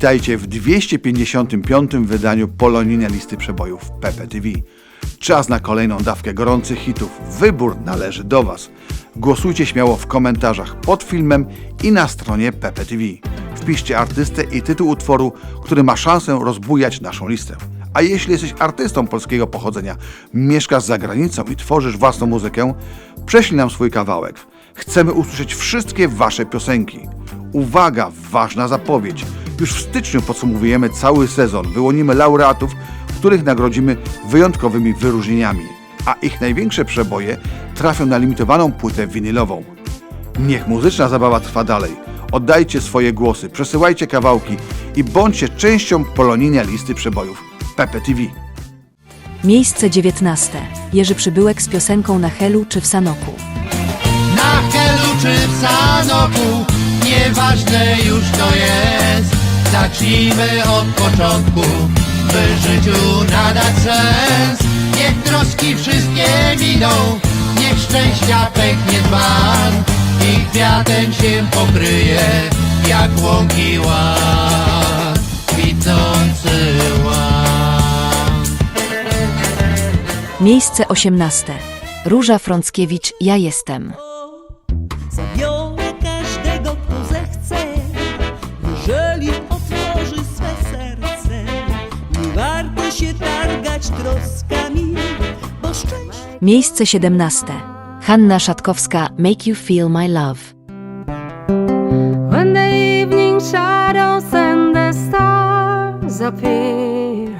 Witajcie w 255. wydaniu Polonijnej Listy Przebojów PPTV. Czas na kolejną dawkę gorących hitów. Wybór należy do Was. Głosujcie śmiało w komentarzach pod filmem i na stronie PPTV. Wpiszcie artystę i tytuł utworu, który ma szansę rozbujać naszą listę. A jeśli jesteś artystą polskiego pochodzenia, mieszkasz za granicą i tworzysz własną muzykę, prześlij nam swój kawałek. Chcemy usłyszeć wszystkie Wasze piosenki. Uwaga, ważna zapowiedź. Już w styczniu podsumowujemy cały sezon. Wyłonimy laureatów, których nagrodzimy wyjątkowymi wyróżnieniami. A ich największe przeboje trafią na limitowaną płytę winylową. Niech muzyczna zabawa trwa dalej. Oddajcie swoje głosy, przesyłajcie kawałki i bądźcie częścią polonijnej listy przebojów PPTV. Miejsce 19. Jerzy Przybyłek z piosenką na Helu czy w Sanoku. Na Helu czy w Sanoku, nieważne już to jest. Zacznijmy od początku, by życiu nadać sens. Niech troski wszystkie miną, niech szczęścia pęknie dzban i kwiatem się pokryje, jak łąki ład, kwitnący ład. Miejsce 18. Róża Frąckiewicz Ja jestem. Troskami, bo szczęście. Miejsce 17. Hanna Szatkowska Make You Feel My Love. When the evening shadows and the stars appear,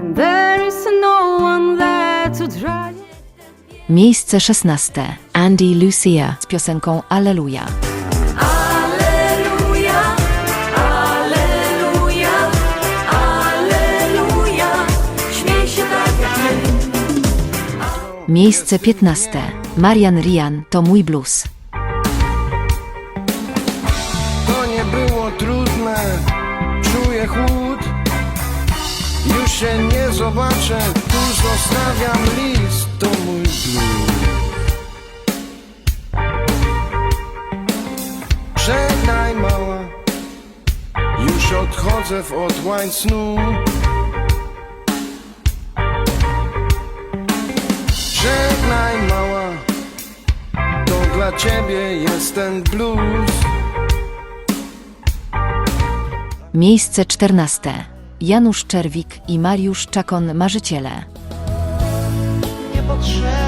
and there is no one there to dry. Miejsce 16. Andy Lucia z piosenką Alleluja. Miejsce 15. Marian Rian to mój blues. To nie było trudne, czuję chłód. Już się nie zobaczę, tu zostawiam list, to mój blues. Żegnaj mała, już odchodzę w otłań snu dla ciebie jest ten blues Miejsce 14. Janusz Czerwik i Mariusz Czakon Marzyciele. nie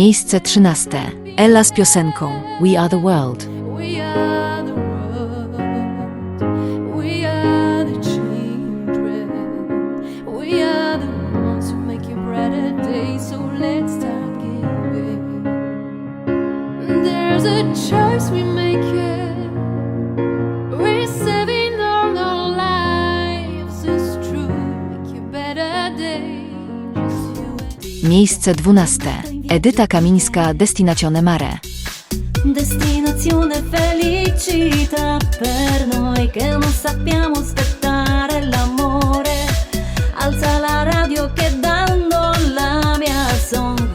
Miejsce 13. Ella z piosenką We Are the World. We make choice we make it. We're saving all our lives. It's true, make a better day. Just you and Miejsce 12. Edyta Kamińska Destinazione Mare. Destinazione felicità per noi che non sappiamo aspettare l'amore. Alza la radio che dando la mia song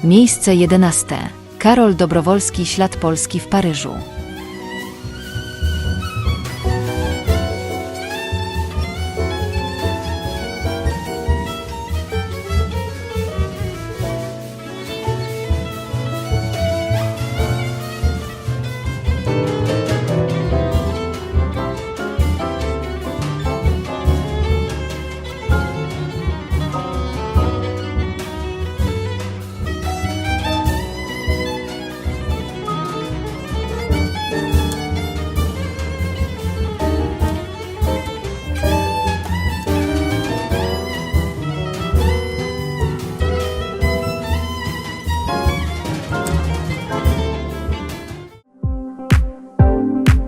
Miejsce 11. Karol Dobrowolski Ślad Polski w Paryżu.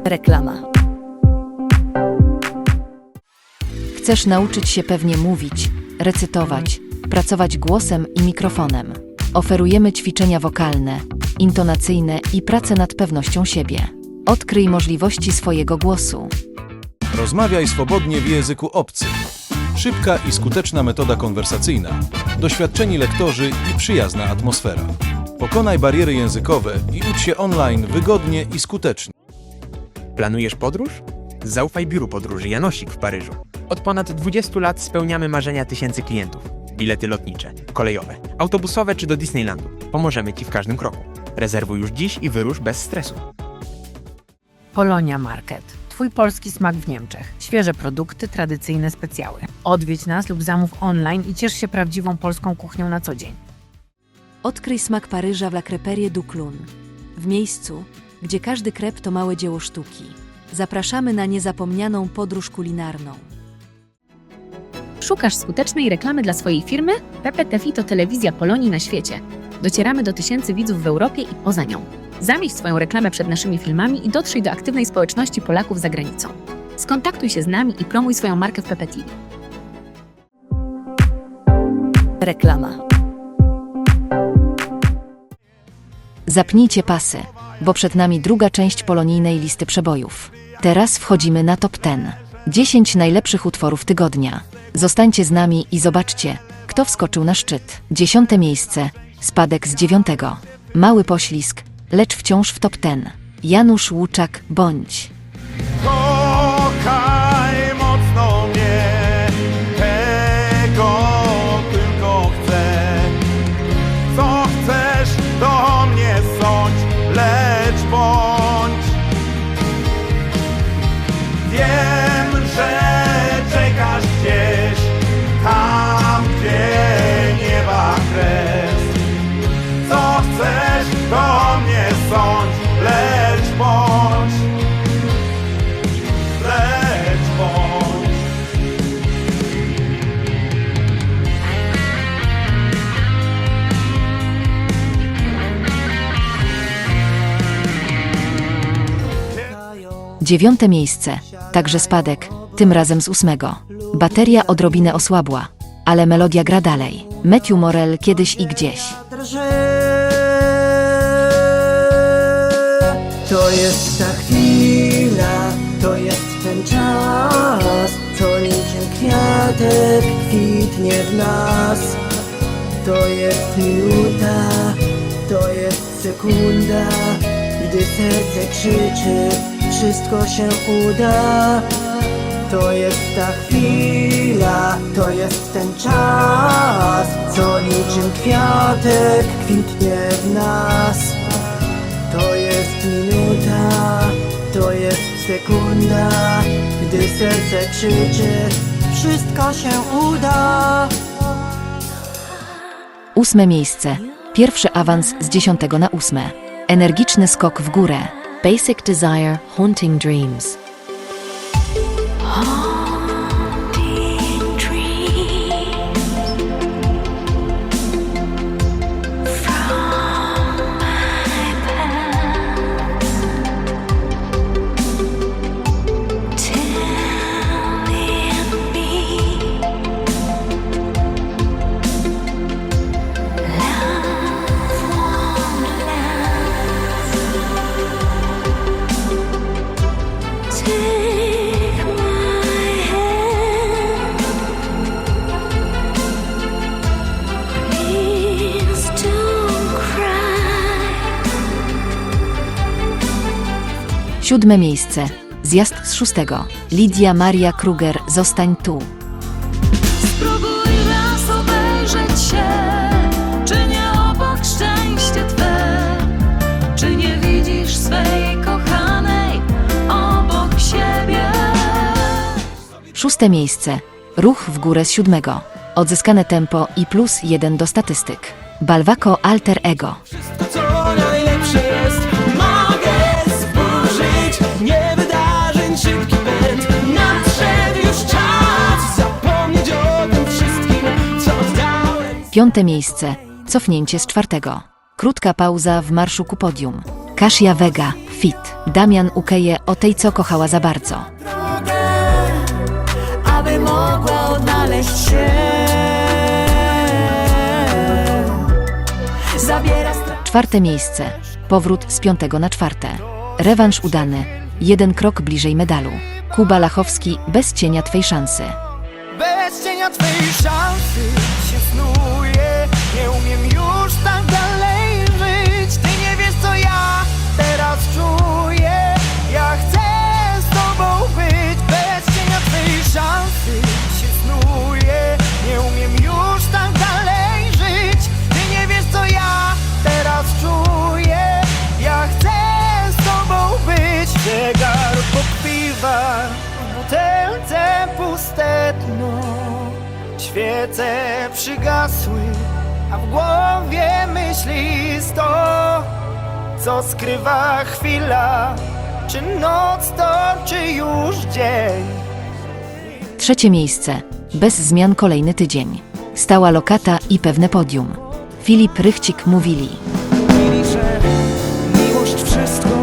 Reklama. Chcesz nauczyć się pewnie mówić, recytować, pracować głosem i mikrofonem. Oferujemy ćwiczenia wokalne, intonacyjne i pracę nad pewnością siebie. Odkryj możliwości swojego głosu. Rozmawiaj swobodnie w języku obcym. Szybka i skuteczna metoda konwersacyjna, doświadczeni lektorzy i przyjazna atmosfera. Pokonaj bariery językowe i ucz się online wygodnie i skutecznie. Planujesz podróż? Zaufaj biuru podróży Janosik w Paryżu. Od ponad 20 lat spełniamy marzenia tysięcy klientów. Bilety lotnicze, kolejowe, autobusowe czy do Disneylandu. Pomożemy Ci w każdym kroku. Rezerwuj już dziś i wyrusz bez stresu. Polonia Market. Twój polski smak w Niemczech. Świeże produkty, tradycyjne specjały. Odwiedź nas lub zamów online i ciesz się prawdziwą polską kuchnią na co dzień. Odkryj smak Paryża w La Creperie du Clun. W miejscu, gdzie każdy krep to małe dzieło sztuki. Zapraszamy na niezapomnianą podróż kulinarną. Szukasz skutecznej reklamy dla swojej firmy? PPTV to telewizja Polonii na świecie. Docieramy do tysięcy widzów w Europie i poza nią. Zamieść swoją reklamę przed naszymi filmami i dotrzyj do aktywnej społeczności Polaków za granicą. Skontaktuj się z nami i promuj swoją markę w PPTV. Reklama. Zapnijcie pasy, bo przed nami druga część polonijnej listy przebojów. Teraz wchodzimy na top 10. 10 najlepszych utworów tygodnia. Zostańcie z nami i zobaczcie, kto wskoczył na szczyt. Dziesiąte miejsce, spadek z dziewiątego. Mały poślizg, lecz wciąż w top 10. Janusz Łuczak, bądź. Dziewiąte miejsce, także spadek, tym razem z ósmego. Bateria odrobinę osłabła, ale melodia gra dalej. Matthew Morel kiedyś i gdzieś. To jest ta chwila, to jest ten czas, co niczym kwiatek kwitnie w nas. To jest minuta, to jest sekunda, gdy serce krzyczy, wszystko się uda. To jest ta chwila, to jest ten czas, co niczym kwiatek kwitnie w nas. To jest minuta, to jest sekunda, gdy serce krzyczy, wszystko się uda. Ósme miejsce. Pierwszy awans z dziesiątego na ósme. Energiczny skok w górę. Basic Desire Haunting Dreams. Ah. Siódme miejsce. Zjazd z szóstego. Lidia Maria Kruger Zostań tu. Spróbuj raz obejrzeć się, czy nie obok szczęście Twe, czy nie widzisz swej kochanej obok siebie. Szóste miejsce. Ruch w górę z siódmego. Odzyskane tempo i plus jeden do statystyk. Balwako Alter Ego. Piąte miejsce. Cofnięcie z czwartego. Krótka pauza w marszu ku podium. Kasia Vega, Fit. Damian Ukeje o tej, co kochała za bardzo. aby by mogła odnaleźć się. Zabiera. Czwarte miejsce. Powrót z piątego na czwarte. Rewanż udany. Jeden krok bliżej medalu. Kuba Lachowski bez cienia twej szansy. Bez cienia twej szansy snuję Nie umiem już tak dalej żyć. Ty nie wiesz co ja teraz czuję. Ja chcę z tobą być Bez cienia twej szansy. Się snuję Nie umiem już tak dalej żyć. Ty nie wiesz co ja teraz czuję. Ja chcę z tobą być. Zegar pokpiwa Świece przygasły, a w głowie myśli sto Co skrywa chwila, czy noc to, czy już dzień Trzecie miejsce. Bez zmian kolejny tydzień. Stała lokata i pewne podium. Filip Rychcik mówili. Mówili, że miłość wszystko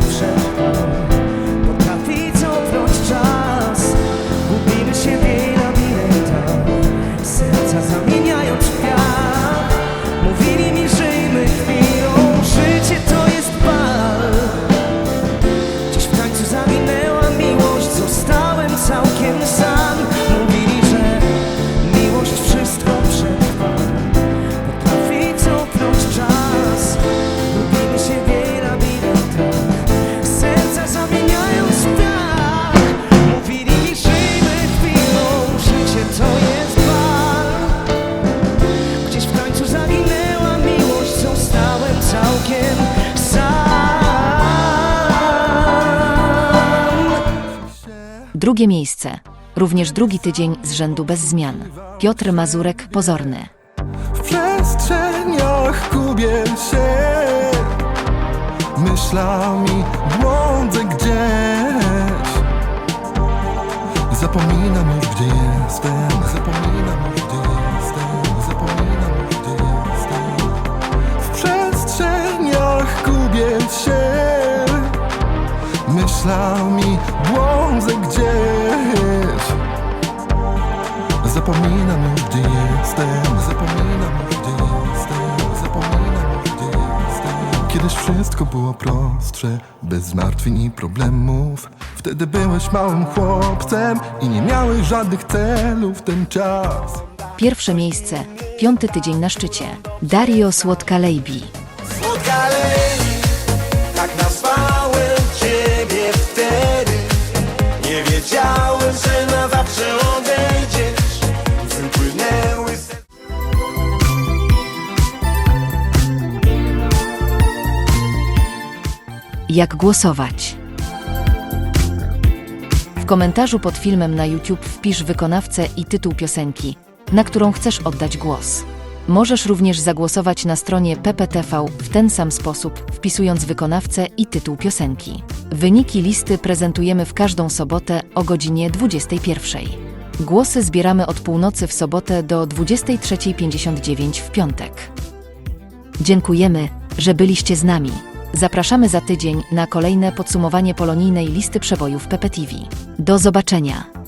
Drugie miejsce. Również drugi tydzień z rzędu bez zmian. Piotr Mazurek pozorny. W przestrzeniach gubię się Myślami błądzę gdzieś Zapominam już gdzie jestem Zapominam już gdzie jestem Zapominam już gdzie jestem W przestrzeniach gubię się Myślami błądzę gdzieś Zapominam już gdzie jestem Zapominam już gdzie jestem Zapominam już gdzie jestem Kiedyś wszystko było prostsze Bez zmartwień i problemów Wtedy byłeś małym chłopcem I nie miałeś żadnych celów ten czas Pierwsze miejsce. Piąty tydzień na szczycie. Dario Słodka-Lejbi. Słodka lej, na. Jak głosować? W komentarzu pod filmem na YouTube wpisz wykonawcę i tytuł piosenki, na którą chcesz oddać głos. Możesz również zagłosować na stronie PPTV w ten sam sposób, wpisując wykonawcę i tytuł piosenki. Wyniki listy prezentujemy w każdą sobotę o godzinie 21. Głosy zbieramy od północy w sobotę do 23.59 w piątek. Dziękujemy, że byliście z nami. Zapraszamy za tydzień na kolejne podsumowanie polonijnej listy przebojów PPTV. Do zobaczenia!